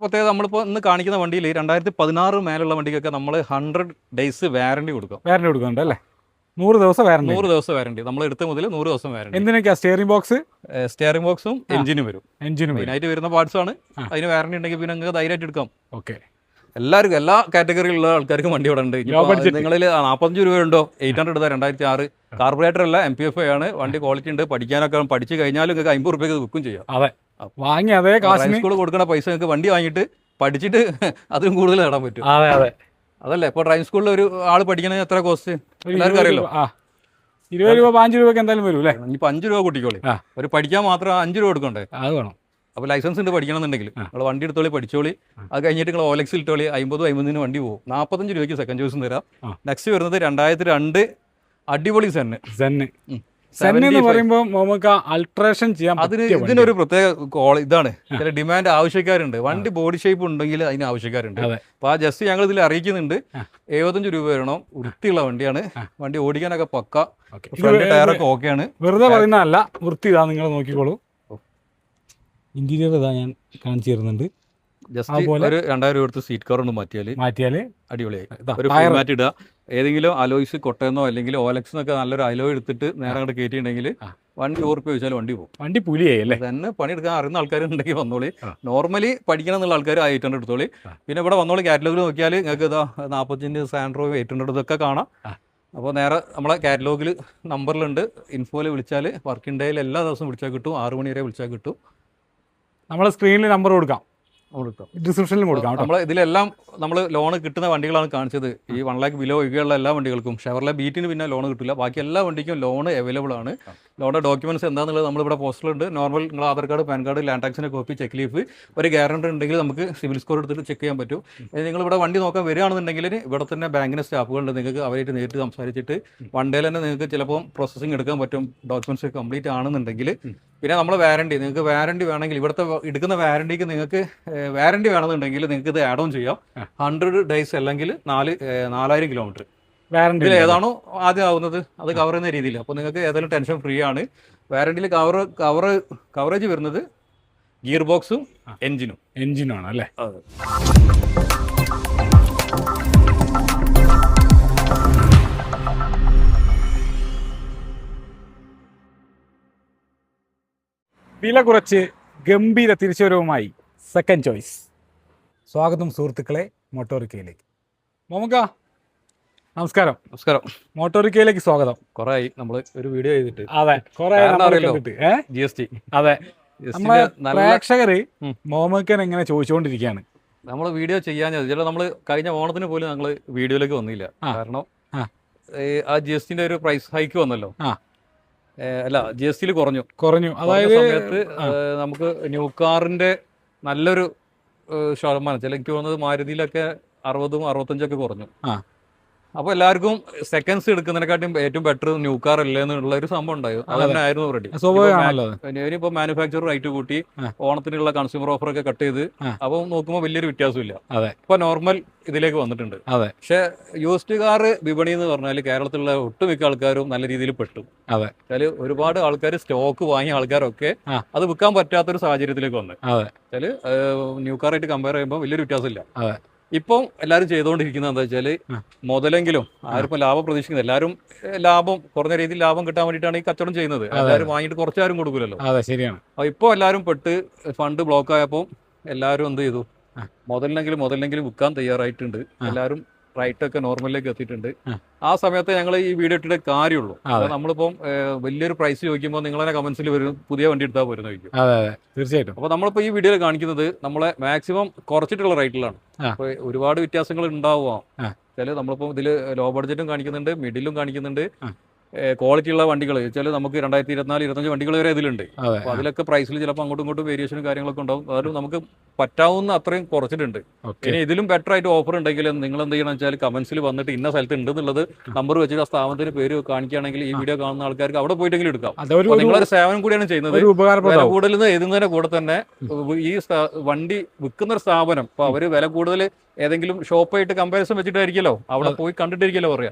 പ്രത്യേകത നമ്മളിപ്പോൾ ഇന്ന് കാണിക്കുന്ന വണ്ടിയിൽ രണ്ടായിരത്തി പതിനാറ് മേലുള്ള വണ്ടിക്കൊക്കെ നമ്മൾ ഹൺഡ്രഡ് ഡേയ്സ് വാറണ്ടി കൊടുക്കും. വാറണ്ടി കൊടുക്കുന്നുണ്ട് അല്ലേ? നൂറ് ദിവസം വാറണ്ടി നൂറ് ദിവസം വാറണ്ടി നമ്മൾ എടുത്ത മുതൽ നൂറ് ദിവസം വാറണ്ടി എന്തിനൊക്കെയാ? സ്റ്റിയറിംഗ് ബോക്സ് സ്റ്റിയറിംഗ് ബോക്സും എഞ്ചിനും വരും. എഞ്ചിനും മെയിനായിട്ട് വരുന്ന പാർട്സ് ആണ്. അതിന് വാറണ്ടി ഉണ്ടെങ്കിൽ പിന്നെ നിങ്ങൾക്ക് ധൈര്യമായിട്ട് എടുക്കാം. ഓക്കെ എല്ലാവർക്കും എല്ലാ കാറ്റഗറിയിലുള്ള ആൾക്കാർക്കും വണ്ടി ഇവിടെ ഉണ്ട്. നിങ്ങളിൽ നാൽപ്പത്തഞ്ച് രൂപ ഉണ്ടോ എയ്റ്റ് ഹൺഡ്രഡ് രണ്ടായിരത്തി ആറ് കാർബറേറ്റർ അല്ല എം പി എഫ് ആണ്. വണ്ടി ക്വാളിറ്റി ഉണ്ട്. പഠിക്കാനൊക്കെ പഠിച്ചു കഴിഞ്ഞാലും നിങ്ങൾക്ക് അമ്പത് റുപ്യക്ക് വിൽക്കും ചെയ്യാം. അതെ. വാങ്ങി അതേ സ്കൂൾ കൊടുക്കുന്ന പൈസ നിങ്ങൾക്ക് വണ്ടി വാങ്ങിയിട്ട് പഠിച്ചിട്ട് അതിലും കൂടുതൽ നേടാൻ പറ്റും. അതെ അതെ. അതല്ലേ? ഇപ്പോൾ ഡ്രൈവിംഗ് സ്കൂളിൽ ഒരു ആൾ പഠിക്കണമെങ്കിൽ എത്ര കോസ്റ്റ് എല്ലാവർക്കും എല്ലാവർക്കും ഇരുപത് രൂപ- ആ. ഇരുപത് രൂപ എന്തായാലും വരും അല്ലേ? ഇനിയിപ്പോൾ അഞ്ച് രൂപ കൂട്ടിക്കോളി. ഒരു പഠിക്കാൻ മാത്രം അഞ്ച് രൂപ കൊടുക്കണ്ടേ? അത് വേണം. അപ്പോൾ ലൈസൻസ് ഉണ്ട് പഠിക്കണമെന്നുണ്ടെങ്കിൽ. നിങ്ങൾ വണ്ടി എടുത്തോളി പഠിച്ചോളി. അത് കഴിഞ്ഞിട്ട് നിങ്ങൾ ഓലക്സിൽ ഇട്ടോളി അമ്പതും അമ്പതിന് വണ്ടി പോകും. നാൽപ്പത്തഞ്ച് രൂപയ്ക്ക് സെക്കൻഡ് ചോയ്സ് തരാം. നെക്സ്റ്റ് വരുന്നത് രണ്ടായിരത്തി രണ്ട് അടിപൊളി സെന്ന് സെന്ന് സെന്ന് എന്ന് പറയുമ്പോൾ നമുക്ക് അൾട്രേഷൻ ചെയ്യാൻ അതിന് ഇതിനൊരു പ്രത്യേക കോൾ ഇതാണ്. ചില ഡിമാൻഡ് ആവശ്യക്കാരുണ്ട്. വണ്ടി ബോഡി ഷേപ്പ് ഉണ്ടെങ്കിൽ അതിന് ആവശ്യക്കാരുണ്ട്. അപ്പൊ ആ ജസ്റ്റ് ഞങ്ങൾ ഇതിൽ അറിയിക്കുന്നുണ്ട്. എഴുപത്തഞ്ച് രൂപ വരണം. വൃത്തിയുള്ള വണ്ടിയാണ്. വണ്ടി ഓടിക്കാനൊക്കെ പക്ക. ടയറൊക്കെ ഓക്കെയാണ് വെറുതെ പറയുന്നതല്ല. വൃത്തി ഇതാ നിങ്ങൾ നോക്കിക്കോളൂ. ഇന്റീരിയർ ഇതാ ഞാൻ കാണിച്ചു തരുന്നുണ്ട്. ജസ്റ്റ് ഒരു രണ്ടായിരം എടുത്ത് സീറ്റ് കവർ ഒന്ന് മാറ്റിയാൽ മാറ്റിയാൽ അടിപൊളിയായി. ഒരു ടയർ മാറ്റി ഇടുക ഏതെങ്കിലും അലോയ്സ് കൊട്ടയെന്നോ അല്ലെങ്കിൽ ഓലക്സ് എന്നൊക്കെ നല്ലൊരു അലോ എടുത്തിട്ട് നേരെ അങ്ങോട്ട് കയറ്റിയിട്ടുണ്ടെങ്കിൽ വണ്ടി ഓർപ്പ് ചോദിച്ചാൽ വണ്ടി പോകും. വണ്ടി പുലിയായി അല്ലേ തന്നെ പണിയെടുക്കാൻ അറിയുന്ന ആൾക്കാരുണ്ടെങ്കിൽ വന്നോളി. നോർമലി പഠിക്കണം എന്നുള്ള ആൾക്കാർ എയ്റ്റ് ഹൺഡ്രഡ് എടുത്തോളി. പിന്നെ ഇവിടെ വന്നോളി കാറ്റലോഗിൽ നോക്കിയാൽ നിങ്ങൾക്ക് ഇതാ നാൽപ്പത്തഞ്ച് സാൻഡ്രോ എയ്റ്റ് ഹൺഡ്രഡ് ഇതൊക്കെ കാണാം. അപ്പോൾ നേരെ നമ്മളെ കാറ്റലോഗിൽ നമ്പറിലുണ്ട് ഇൻഫോയിൽ വിളിച്ചാൽ വർക്കിംഗ് ഡേയിൽ എല്ലാ ദിവസവും വിളിച്ചാൽ കിട്ടും. ആറ് മണി വരെ വിളിച്ചാൽ കിട്ടും. നമ്മൾ സ്ക്രീനിൽ നമ്പർ കൊടുക്കാം. കൊടുക്കാം. ഡിസ്ക്രിപ്ഷനിലും കൊടുക്കാം നമ്മൾ ഇതിലെല്ലാം നമ്മൾ ലോൺ കിട്ടുന്ന വണ്ടികളാണ് കാണിച്ചത്. ഈ വൺ ലാക്ക് ബിലോ ഒഴികെയുള്ള എല്ലാ വണ്ടികൾക്കും. ഷെവർലെ ബീറ്റിന് പിന്നെ ലോൺ കിട്ടില്ല. ബാക്കി എല്ലാ വണ്ടിക്കും ലോൺ അവൈലബിൾ ആണ്. ലോണിന്റെ ഡോക്യുമെന്റ്സ് എന്താണെന്നുള്ളത് നമ്മളിവിടെ പോസ്റ്റലുണ്ട് നോർമൽ നിങ്ങൾ Aadhaar card PAN card land ടാക്സിന്റെ copy cheque leaf ഒരു ഗ്യാരണ്ടി ഉണ്ടെങ്കിൽ നമുക്ക് സിവിൽ സ്കോർ എടുത്തിട്ട് ചെക്ക് ചെയ്യാൻ പറ്റും. നിങ്ങൾ ഇവിടെ വണ്ടി നോക്കാൻ വരികയാണെന്നുണ്ടെങ്കിൽ ഇവിടെ തന്നെ ബാങ്കിന്റെ സ്റ്റാഫുകളുണ്ട് നിങ്ങൾക്ക് അവരായിട്ട് നേരിട്ട് സംസാരിച്ചിട്ട് വൺ ഡേ തന്നെ നിങ്ങൾക്ക് ചിലപ്പോൾ പ്രോസസ്സിംഗ് എടുക്കാൻ പറ്റും. ഡോക്യുമെന്റ്സ് കംപ്ലീറ്റ് ആണെന്നുണ്ടെങ്കിൽ പിന്നെ നമ്മൾ വാരണ്ടി നിങ്ങൾക്ക് വാരണ്ടി വേണമെങ്കിൽ ഇവിടുത്തെ എടുക്കുന്ന വാരണ്ടിക്ക് നിങ്ങൾക്ക് വാരണ്ടി വേണമെന്നുണ്ടെങ്കിൽ നിങ്ങൾക്ക് ഇത് ആഡ് ഓൺ ചെയ്യാം. ഹൺഡ്രഡ് ഡേയ്സ് അല്ലെങ്കിൽ നാല് നാലായിരം കിലോമീറ്റർ വാറണ്ടി ഏതാണോ ആദ്യം ആവുന്നത് അത് കവർ ചെയ്യുന്ന രീതിയിൽ. അപ്പോൾ നിങ്ങൾക്ക് ഏതായാലും ടെൻഷൻ ഫ്രീ ആണ്. വാറണ്ടിയിൽ കവർ കവർ കവറേജ് വരുന്നത് ഗിയർ ബോക്സും എൻജിനും എഞ്ചിനും ആണ് അല്ലേ? വില കുറച്ച് ഗംഭീര തിരിച്ചുവരവുമായി സെക്കൻഡ് ചോയ്സ് സ്വാഗതം സുഹൃത്തുക്കളെ മോട്ടോറിക്കയിലേക്ക്. മോമുക്ക നമസ്കാരം. നമസ്കാരം. മോട്ടോറിക്കയിലേക്ക് സ്വാഗതം. കുറേ നമ്മൾ ഒരു വീഡിയോ ചെയ്തിട്ട്. അതെ കുറെ ജി എസ് ടി അതെ. പ്രേക്ഷകര്. മോമക്കൻ എങ്ങനെ ചോദിച്ചുകൊണ്ടിരിക്കുകയാണ് നമ്മൾ വീഡിയോ ചെയ്യാൻ ചില നമ്മൾ കഴിഞ്ഞ ഓണത്തിന് പോലും ഞങ്ങൾ വീഡിയോയിലേക്ക് വന്നില്ല. കാരണം ആ. ജി എസ് ടിന്റെ ഒരു പ്രൈസ് ഹൈക്ക് വന്നല്ലോ. അല്ല ജി എസ് ടിയിൽ കുറഞ്ഞു. കുറഞ്ഞു. അതായത് സമയത്ത് നമുക്ക് ന്യൂ കാറിന്റെ നല്ലൊരു ശതമാനം ചില എനിക്ക് തോന്നുന്നത് മാരുതിയിലൊക്കെ അറുപതും അറുപത്തഞ്ചൊക്കെ കുറഞ്ഞു. ആ. അപ്പോൾ എല്ലാവർക്കും സെക്കൻഡ്സ് എടുക്കുന്നതിനെക്കാട്ടും ഏറ്റവും ബെറ്റർ ന്യൂ കാർ അല്ലേ എന്നുള്ള ഒരു സംഭവം ഉണ്ടായിരുന്നു അത് തന്നെ ആയിരുന്നു റെഡി. ഇനിയിപ്പോ മാനുഫാക്ചർ റേറ്റ് കൂട്ടി. ഓണത്തിനുള്ള കൺസ്യൂമർ ഓഫർ ഒക്കെ കട്ട് ചെയ്ത് അപ്പൊ നോക്കുമ്പോ നോക്കുമ്പോൾ വലിയൊരു വ്യത്യാസമില്ല അതെ. ഇപ്പൊ നോർമൽ ഇതിലേക്ക് വന്നിട്ടുണ്ട് അതെ. പക്ഷെ യൂസ്ഡ് കാർ വിപണി എന്ന് പറഞ്ഞാൽ കേരളത്തിലുള്ള ഒട്ടുമിക്ക ആൾക്കാരും നല്ല രീതിയിൽ പെട്ടു അതെ. വെച്ചാൽ ഒരുപാട് ആൾക്കാർ സ്റ്റോക്ക് വാങ്ങിയ ആൾക്കാരൊക്കെ. അത് വിൽക്കാൻ പറ്റാത്തൊരു സാഹചര്യത്തിലേക്ക് വന്നു അതെ. വെച്ചാൽ ന്യൂ കാർ ആയിട്ട് കമ്പയർ ചെയ്യുമ്പോൾ വലിയൊരു വ്യത്യാസമില്ല അതെ. ഇപ്പം എല്ലാവരും ചെയ്തുകൊണ്ടിരിക്കുന്നത് എന്താ വെച്ചാൽ. മുതലെങ്കിലും ആരും ലാഭം പ്രതീക്ഷിക്കുന്നത് എല്ലാവരും ലാഭം കുറഞ്ഞ രീതിയിൽ ലാഭം കിട്ടാൻ വേണ്ടിയിട്ടാണ് ഈ കച്ചവടം ചെയ്യുന്നത്. എല്ലാവരും വാങ്ങിയിട്ട് കുറച്ചാരും കൊടുക്കില്ലല്ലോ അതെ ശരിയാണ്. അപ്പൊ ഇപ്പോൾ എല്ലാവരും പെട്ട് ഫണ്ട് ബ്ലോക്ക് ആയപ്പോൾ എല്ലാവരും എന്ത് ചെയ്തു. മുതലിനെങ്കിലും മുതലിനെങ്കിലും വിൽക്കാൻ തയ്യാറായിട്ടുണ്ട്. എല്ലാവരും റൈറ്റ് ഒക്കെ നോർമലിലേക്ക് എത്തിയിട്ടുണ്ട്. ആ. സമയത്ത് ഞങ്ങൾ ഈ വീഡിയോ ഇട്ടിട്ട് കാര്യമുള്ളൂ. നമ്മളിപ്പം വലിയൊരു പ്രൈസ് ചോദിക്കുമ്പോൾ നിങ്ങൾ തന്നെ കമന്റ്സിൽ വരും പുതിയ വണ്ടി എടുത്താൽ പോരുന്ന ചോദിക്കും. തീർച്ചയായിട്ടും. അപ്പൊ നമ്മളിപ്പോ ഈ വീഡിയോയിൽ കാണിക്കുന്നത് നമ്മളെ മാക്സിമം കുറച്ചിട്ടുള്ള റേറ്റിലാണ് അപ്പൊ ഒരുപാട് വ്യത്യാസങ്ങൾ ഉണ്ടാവുക. ചില നമ്മളിപ്പോ ഇതിൽ ലോ ബഡ്ജറ്റും കാണിക്കുന്നുണ്ട് മിഡിലും കാണിക്കുന്നുണ്ട്. ക്വാളിറ്റി ഉള്ള വണ്ടികൾ. വെച്ചാൽ നമുക്ക് രണ്ടായിരത്തി ഇരുപത്തിനാല് ഇരുപത്തഞ്ച് വണ്ടികൾ വരെ ഇതിലുണ്ട്. അപ്പൊ അതിലൊക്കെ പ്രൈസിൽ ചിലപ്പോൾ അങ്ങോട്ടും ഇങ്ങോട്ടും വേരിയേഷനും കാര്യങ്ങളൊക്കെ ഉണ്ടാവും. അതായത് നമുക്ക് പറ്റാവുന്ന അത്രയും കുറച്ചിട്ടുണ്ട്. ഇനി ഇതിലും ബെറ്റർ ആയിട്ട് ഓഫർ ഉണ്ടെങ്കിൽ നിങ്ങൾ എന്ത് ചെയ്യണം വെച്ചാൽ കമന്റ്സിൽ വന്നിട്ട് ഇന്ന സ്ഥലത്ത് ഉണ്ട് എന്നുള്ളത് നമ്പർ വെച്ചിട്ട് ആ സ്ഥാപനത്തിന് പേര് കാണിക്കുകയാണെങ്കിൽ ഈ വീഡിയോ കാണുന്ന ആൾക്കാർക്ക് അവിടെ പോയിട്ടെങ്കിലും എടുക്കാം. നിങ്ങളൊരു സേവനം കൂടിയാണ് ചെയ്യുന്നത്. വില കൂടുതൽ എഴുതുന്നതിന്റെ കൂടെ തന്നെ ഈ വണ്ടി വിൽക്കുന്ന ഒരു സ്ഥാപനം ഇപ്പൊ അവർ വില കൂടുതൽ ഏതെങ്കിലും ഷോപ്പായിട്ട് കമ്പാരിസൺ വെച്ചിട്ടായിരിക്കല്ലോ അവിടെ പോയി കണ്ടിട്ടിരിക്കല്ലോ പറയാ.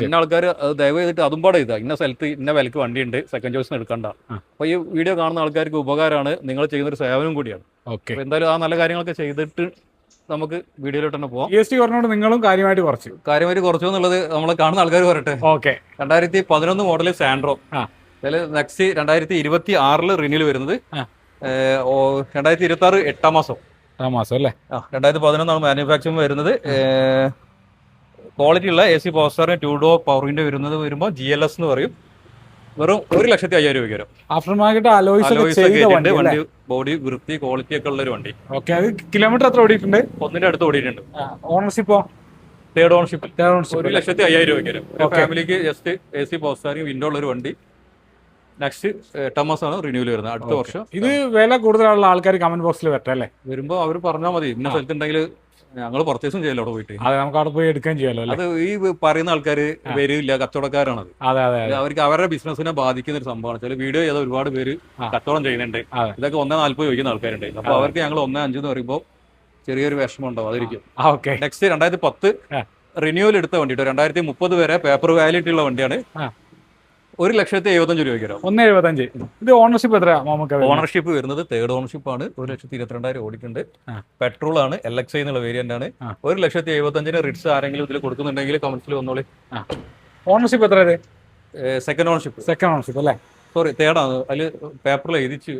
പിന്നെ ആൾക്കാർ ദയവ് ചെയ്തിട്ട് അതും പാടെ ചെയ്താ. ഇന്ന സ്ഥലത്ത് ഇന്ന വിലക്ക് വണ്ടിയുണ്ട് സെക്കൻഡ് ചോയ്സിന് എടുക്കണ്ട. അപ്പൊ ഈ വീഡിയോ കാണുന്ന ആൾക്കാർക്ക് ഉപകാരമാണ്. നിങ്ങൾ ചെയ്യുന്ന ഒരു സേവനം കൂടിയാണ്. എന്തായാലും ആ നല്ല കാര്യങ്ങളൊക്കെ ചെയ്തിട്ട് നമുക്ക് വീഡിയോയിലോട്ട് തന്നെ പോവാം. ജി എസ് ടി പറഞ്ഞോണ്ട് നിങ്ങളും കാര്യമായിട്ട് കുറച്ചു. കാര്യമായിട്ട് കുറച്ചു എന്നുള്ളത് നമ്മൾ കാണുന്ന ആൾക്കാർ പറയട്ടെ. ഓക്കെ. രണ്ടായിരത്തി പതിനൊന്ന് മോഡൽ സാൻഡ്രോ. അതിൽ നെക്സ്റ്റ് രണ്ടായിരത്തി ഇരുപത്തി ആറിൽ റിന്യൂൽ വരുന്നത് രണ്ടായിരത്തി ഇരുപത്തി ആറ് എട്ടാം മാസം. ആ മാസം അല്ലേ? രണ്ടായിരത്തി പതിനൊന്നാണ് മാനുഫാക്ചറിങ് വരുന്നത്. ക്വാളിറ്റി ഉള്ള എ സി പോസ്റ്ററിന് സ്റ്റാറിന് ടു ഡോ പവറിന്റെ വരുന്നത് വരുമ്പോൾ ജി എൽ എസ് എന്ന് പറയും. വെറും ഒരു ലക്ഷത്തി അയ്യായിരം രൂപയ്ക്ക് വരും. ആഫ്റ്റർ മാർക്കറ്റ് അലോയ്സ് വണ്ടി ബോഡി വൃത്തി ക്വാളിറ്റി ഒക്കെ ഉള്ള ഒരു വണ്ടി. ഓക്കെ അത് കിലോമീറ്റർ എത്ര ഓടിയിട്ടുണ്ട്? ഒന്നിന്റെ അടുത്ത് ഓടിയിട്ടുണ്ട്. ഓണർഷിപ്പോ തേർഡ് ഓണർഷിപ്പ് ഒരു ലക്ഷത്തി അയ്യായിരം രൂപയ്ക്ക് വരും. ഫാമിലിക്ക് just A C power window ഉള്ള ഒരു വണ്ടി. നെക്സ്റ്റ് എട്ടാം മാസമാണ് റിന്യൂവൽ വരുന്നത്. അടുത്ത വർഷം. ഇത് വില കൂടുതലുള്ള ആൾക്കാർ കമന്റ് ബോക്സിൽ വരട്ടെ അല്ലേ? വരുമ്പോൾ അവർ പറഞ്ഞാൽ മതി. ഇന്ന സ്ഥലത്ത് ഉണ്ടെങ്കിൽ ഞങ്ങൾ പർച്ചേസും ചെയ്യല്ലോ അവിടെ പോയിട്ട്. അതെ നമുക്ക് അവിടെ പോയി എടുക്കുകയും ചെയ്യാലോ അത് ഈ പറയുന്ന ആൾക്കാർ വരില്ല കച്ചവടക്കാരാണത് അതെ. അതെ അവർക്ക് അവരുടെ ബിസിനസിനെ ബാധിക്കുന്ന ഒരു സംഭവമാണ്. ചില വീഡിയോ ചെയ്ത ഒരുപാട് പേര്. കച്ചവടം ചെയ്യുന്നുണ്ട്. ഇതൊക്കെ ഒന്നേ നാല്പത് ചോദിക്കുന്ന ആൾക്കാരുണ്ട്. അപ്പൊ അവർക്ക് ഞങ്ങൾ ഒന്നേ അഞ്ചെന്ന് പറയുമ്പോൾ ചെറിയൊരു വിഷമം ഉണ്ടാവും അതായിരിക്കും നെക്സ്റ്റ് രണ്ടായിരത്തി പത്ത്. റിന്യൂവൽ എടുത്ത വണ്ടി രണ്ടായിരത്തി മുപ്പത് വരെ പേപ്പർ വാലിറ്റി ഉള്ള വണ്ടിയാണ്. ഒരു ലക്ഷത്തി എഴുപത്തഞ്ച് രൂപയ്ക്ക് വരാം ഒന്ന് എഴുപത്തഞ്ച്. ഇത് ഓണർഷിപ്പ് എത്ര നമുക്ക് ഓണർഷിപ്പ് വരുന്നത് തേർഡ് ഓണർഷിപ്പ് ആണ്. ഒരു ലക്ഷത്തി ഇരുപത്തിരണ്ടായിരം ഓടിക്കുണ്ട്. പെട്രോൾ ആണ് എൽ എക്സ് ഐ എന്നുള്ള വേരിയന്റ് ആണ്. ഒരു ലക്ഷത്തി എഴുപത്തഞ്ചിന് റിട്സ് ആരെങ്കിലും ഇതിൽ കൊടുക്കുന്നുണ്ടെങ്കിൽ കമന്റ്സിൽ വന്നോളി. ഓണർഷിപ്പ് എത്ര സെക്കൻഡ് ഓണർഷിപ്പ് സെക്കൻഡ് ഓണർഷിപ്പ് അല്ലേ? സോറി തേർഡാണ് അതിൽ പേപ്പറിൽ എഴുതിച്ച്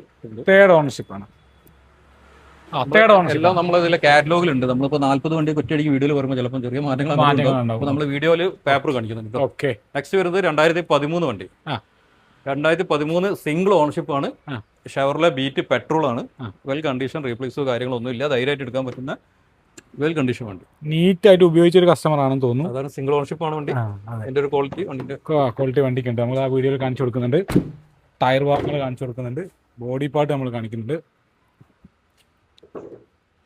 തേർഡ് ഓണർഷിപ്പ് ആണ്. തേർഡ് എല്ലാം നമ്മൾ ഇതിലെ കാറ്റലോഗിലുണ്ട് നമ്മളിപ്പോ നാല്പത് വണ്ടി ഒറ്റയടിക്ക് വീഡിയോയിൽ വരുമ്പോൾ ചിലപ്പോൾ ചെറിയ മാറ്റങ്ങൾ നമ്മൾ വീഡിയോയിൽ പേപ്പർ കാണിക്കുന്നുണ്ട് ഓക്കെ നെക്സ്റ്റ് വരുന്നത് രണ്ടായിരത്തി പതിമൂന്ന് വണ്ടി. രണ്ടായിരത്തി പതിമൂന്ന് സിംഗിൾ ഓണർഷിപ്പ് ആണ്. ഷവറിലെ ഷവർലെ ബീറ്റ് പെട്രോൾ ആണ്. വെൽ കണ്ടീഷൻ റീപ്ലേസോ കാര്യങ്ങളൊന്നും ഇല്ല. ധൈര്യമായിട്ട് എടുക്കാൻ പറ്റുന്ന വെൽ കണ്ടീഷൻ വണ്ടി. നീറ്റ് ആയിട്ട് ഉപയോഗിച്ച ഒരു കസ്റ്റമർ ആണെന്ന് തോന്നുന്നു. അതാണ് സിംഗിൾ ഓണർഷിപ്പ് ആണ് വണ്ടി. അതിന്റെ ഒരു ക്വാളിറ്റി വണ്ടിന്റെ. ക്വാളിറ്റി വണ്ടിക്ക് ഉണ്ട് നമ്മൾ ആ വീഡിയോയിൽ കാണിച്ചു കൊടുക്കുന്നുണ്ട്. ടയർ വാർക്കുകൾ കാണിച്ചു കൊടുക്കുന്നുണ്ട്. ബോഡി പാർട്ട് നമ്മൾ കാണിക്കുന്നുണ്ട്.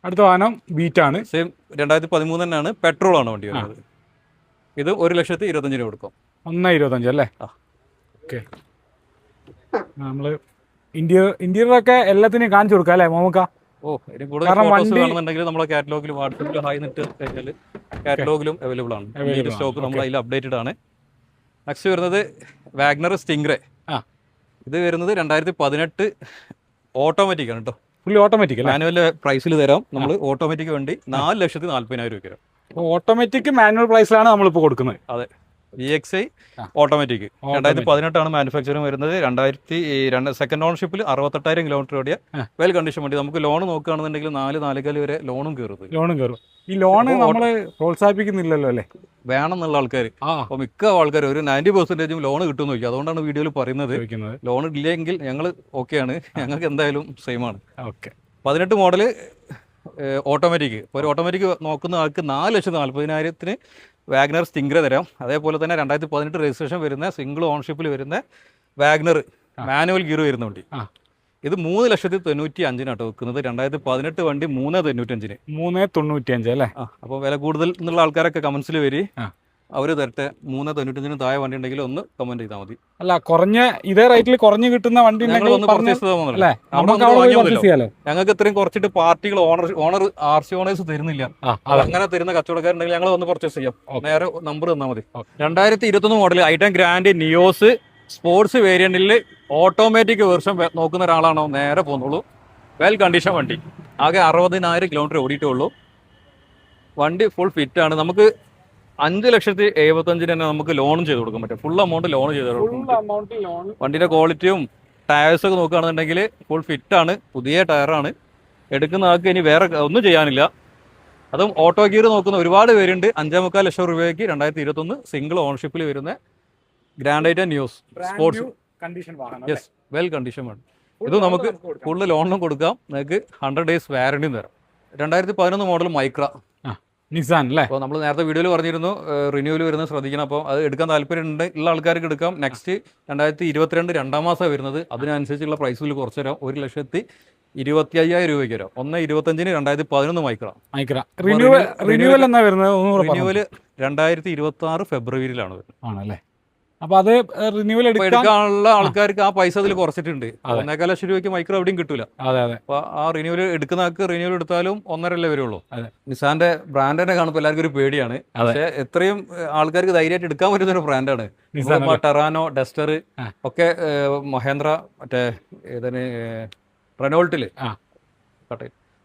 അടുത്ത വാഹനം ബീറ്റാണ്. സെയിം രണ്ടായിരത്തി പതിമൂന്ന് തന്നെയാണ് പെട്രോൾ ആണ് വണ്ടി വരുന്നത്. ഇത് ഒരു ലക്ഷത്തി ഇരുപത്തഞ്ച് രൂപ കൊടുക്കും. ഒന്ന് ഇരുപത്തഞ്ച് അല്ലേ. ഓക്കെ. നമ്മൾ ഇന്റീരിയർ ഇന്റീരിയർ ഒക്കെ എല്ലാത്തിനും കാണിച്ചു കൊടുക്കാം അല്ലേ മോമുക്ക ഓ ഇനി കൂടുതൽ ഫോട്ടോസ് വണ്ടി- കാണുന്നുണ്ടെങ്കിൽ നമ്മളെ കാറ്റലോഗിലും വാട്സപ്പിൽ ഹായ് നെറ്റ് കഴിഞ്ഞാൽ കാറ്റലോഗിലും അവൈലബിൾ ആണ്. സ്റ്റോക്ക് നമ്മൾ അതിൽ അപ്ഡേറ്റഡ് ആണ്. നെക്സ്റ്റ് വരുന്നത് വാഗ്നർ സ്റ്റിംഗ്രെ. ഇത് വരുന്നത് രണ്ടായിരത്തി പതിനെട്ട് ഓട്ടോമാറ്റിക് ആണ് കേട്ടോ ഫുള്ളി ഓട്ടോമാറ്റിക് മാനുവൽ പ്രൈസിൽ തരാം. നമ്മൾ ഓട്ടോമാറ്റിക് വണ്ടി നാല് ലക്ഷത്തി നാല്പതിനായിരം രൂപ ഓട്ടോമാറ്റിക് മാനുവൽ പ്രൈസിലാണ് നമ്മളിപ്പോൾ കൊടുക്കുന്നത്. അതെ. വി എക്സ് ഐ ഓട്ടോമാറ്റിക് രണ്ടായിരത്തി പതിനെട്ടാണ് മാനുഫാക്ചറിങ് വരുന്നത്. രണ്ടായിരത്തി രണ്ട് സെക്കൻഡ് ഓണർഷിപ്പിൽ അറുപത്തെട്ടായിരം കിലോമീറ്റർ ഓടിയ വെൽ കണ്ടീഷൻ വണ്ടി. നമുക്ക് ലോൺ നോക്കുകയാണെന്നുണ്ടെങ്കിൽ നാല് നാലേകാൽ വരെ ലോണും കയറുന്നത് ലോണും കയറും. ഈ ലോൺ നമ്മൾ നമ്മൾ പ്രോത്സാഹിപ്പിക്കുന്നില്ലല്ലോ അല്ലേ? വേണം എന്നുള്ള ആൾക്കാർ അപ്പൊ അപ്പോൾ മിക്ക ആൾക്കാർ ഒരു നയന്റി പെർസെന്റേജും ലോൺ കിട്ടുമെന്ന് ചോദിക്കും. അതുകൊണ്ടാണ് വീഡിയോയിൽ പറയുന്നത്. ലോൺ ഇല്ലെങ്കിൽ ഞങ്ങൾ ഓക്കെയാണ് ഞങ്ങൾക്ക് എന്തായാലും സെയിം ആണ്. ഓക്കെ പതിനെട്ട് മോഡൽ ഓട്ടോമാറ്റിക് ഇപ്പോൾ ഒരു ഓട്ടോമാറ്റിക് നോക്കുന്ന ആൾക്ക് നാല് ലക്ഷത്തി നാൽപ്പതിനായിരത്തിന് വാഗ്നർ സ്റ്റിംഗ്ര തരാം. അതേപോലെ തന്നെ രണ്ടായിരത്തി പതിനെട്ട് രജിസ്ട്രേഷൻ വരുന്ന സിംഗിൾ ഓൺഷിപ്പിൽ വരുന്ന വാഗ്നർ മാനുവൽ ഗിയർ വരുന്ന വണ്ടി. ഇത് മൂന്ന് ലക്ഷത്തി തൊണ്ണൂറ്റി അഞ്ചിനാട്ടോ വെക്കുന്നത്. രണ്ടായിരത്തി പതിനെട്ട് വണ്ടി മൂന്ന് തൊണ്ണൂറ്റഞ്ചിന്. മൂന്ന് തൊണ്ണൂറ്റിയഞ്ച് അല്ലേ? ആ അപ്പോൾ വില കൂടുതൽ എന്നുള്ള ആൾക്കാരൊക്കെ കമൻസിൽ വരി. അവർ അവർ തരട്ടെ. മൂന്ന് തൊണ്ണൂറ്റഞ്ചിന് താഴെ വണ്ടി ഉണ്ടെങ്കിൽ ഒന്ന് കമന്റ് ചെയ്താൽ മതി. അല്ല കുറഞ്ഞ ഇതേ റേറ്റിൽ കുറഞ്ഞു കിട്ടുന്ന വണ്ടി അല്ലേ ഞങ്ങൾക്ക് ഇത്രയും കുറച്ചിട്ട് പാർട്ടികൾ owner owner R C owners തരുന്നില്ല. അങ്ങനെ തരുന്ന കച്ചവടക്കാരുണ്ടെങ്കിൽ ഞങ്ങൾ ഒന്ന് പർച്ചേസ് ചെയ്യാം. നേരെ നമ്പർ തന്നാൽ മതി. രണ്ടായിരത്തി ഇരുപത്തൊന്ന് model i ten Grand Nios sports വേരിയന്റിൽ automatic version നോക്കുന്ന ഒരാളാണോ? നേരെ പോകുന്നുള്ളൂ വെൽ കണ്ടീഷൻ വണ്ടി. ആകെ അറുപതിനായിരം കിലോമീറ്റർ ഓടിയിട്ടേ ഉള്ളൂ. വണ്ടി ഫുൾ ഫിറ്റ് ആണ്. നമുക്ക് അഞ്ച് ലക്ഷത്തി എഴുപത്തഞ്ചിന് തന്നെ നമുക്ക് ലോണും ചെയ്ത് കൊടുക്കാൻ പറ്റും. ഫുൾ എമൗണ്ട് ലോൺ ചെയ്ത് കൊടുക്കും വണ്ടിയുടെ ക്വാളിറ്റിയും ടയേഴ്സ് ഒക്കെ നോക്കുകയാണെന്നുണ്ടെങ്കിൽ ഫുൾ ഫിറ്റ് ആണ്. പുതിയ ടയറാണ് എടുക്കുന്ന ആൾക്ക് ഇനി വേറെ ഒന്നും ചെയ്യാനില്ല. അതും ഓട്ടോ ഗിയർ നോക്കുന്ന ഒരുപാട് പേരുണ്ട്. അഞ്ചേ മുക്കാൽ ലക്ഷം രൂപയ്ക്ക് രണ്ടായിരത്തി ഇരുപത്തൊന്ന് സിംഗിൾ ഓണർഷിപ്പിൽ വരുന്ന Grand i ten Nios sports condition വാഹനം യെസ് വെൽ കണ്ടീഷൻ വേണം ഇത് നമുക്ക് കൂടുതൽ ലോണും കൊടുക്കാം. നിങ്ങൾക്ക് ഹൺഡ്രഡ് ഡേയ്സ് വാറണ്ടി തരാം. രണ്ടായിരത്തി പതിനൊന്ന് മോഡൽ മൈക്ര നിസാൻ അല്ലേ? അപ്പോൾ നമ്മൾ നേരത്തെ വീഡിയോയിൽ പറഞ്ഞിരുന്നു റിന്യൂവൽ വരുന്നത് ശ്രദ്ധിക്കണം. അപ്പോൾ അത് എടുക്കാൻ താല്പര്യമുണ്ട് ഉള്ള ആൾക്കാർക്ക് എടുക്കാം. നെക്സ്റ്റ് രണ്ടായിരത്തി ഇരുപത്തിരണ്ട് രണ്ടാം മാസം വരുന്നത്. അതിനനുസരിച്ചുള്ള പ്രൈസിൽ കുറച്ച് തരാം. ഒരു ലക്ഷത്തി ഇരുപത്തി അയ്യായിരം രൂപയ്ക്ക് വരാം ഒന്ന് ഇരുപത്തഞ്ചിന് രണ്ടായിരത്തി പതിനൊന്ന് മൈക്ര മൈക്ര റിന്യൂവൽ റിന്യൂവൽ എന്നാ വരുന്നത്? റിന്യൂവൽ രണ്ടായിരത്തി ഇരുപത്തി ആറ് ഫെബ്രുവരിയിലാണ് വരുന്നത്. ആണല്ലേ? അപ്പൊ അത് റിന്യൂവൽ എടുക്കാനുള്ള ആൾക്കാർക്ക് ആ പൈസ അതിൽ കുറച്ചിട്ടുണ്ട്. ഒന്നേക്കാൽ ലക്ഷം രൂപയ്ക്ക് മൈക്രോ എവിടെയും കിട്ടൂല. അതെ അതെ. അപ്പൊ ആ റിന്യൂവൽ എടുക്കുന്ന ആൾക്ക് റിന്യൂവൽ എടുത്താലും ഒന്നരല്ലേ വരുള്ളൂ. അതെ. നിസാന്റെ ബ്രാൻഡ് തന്നെ കാണുമ്പോൾ എല്ലാവർക്കും ഒരു പേടിയാണ്. പക്ഷെ എത്രയും ആൾക്കാർക്ക് ധൈര്യമായിട്ട് എടുക്കാൻ പറ്റുന്ന ഒരു ബ്രാൻഡാണ് ടെറാനോ ഡസ്റ്റർ ഒക്കെ മഹേന്ദ്ര മറ്റേ ഏതാണ് റെനോൾട്ടിൽ.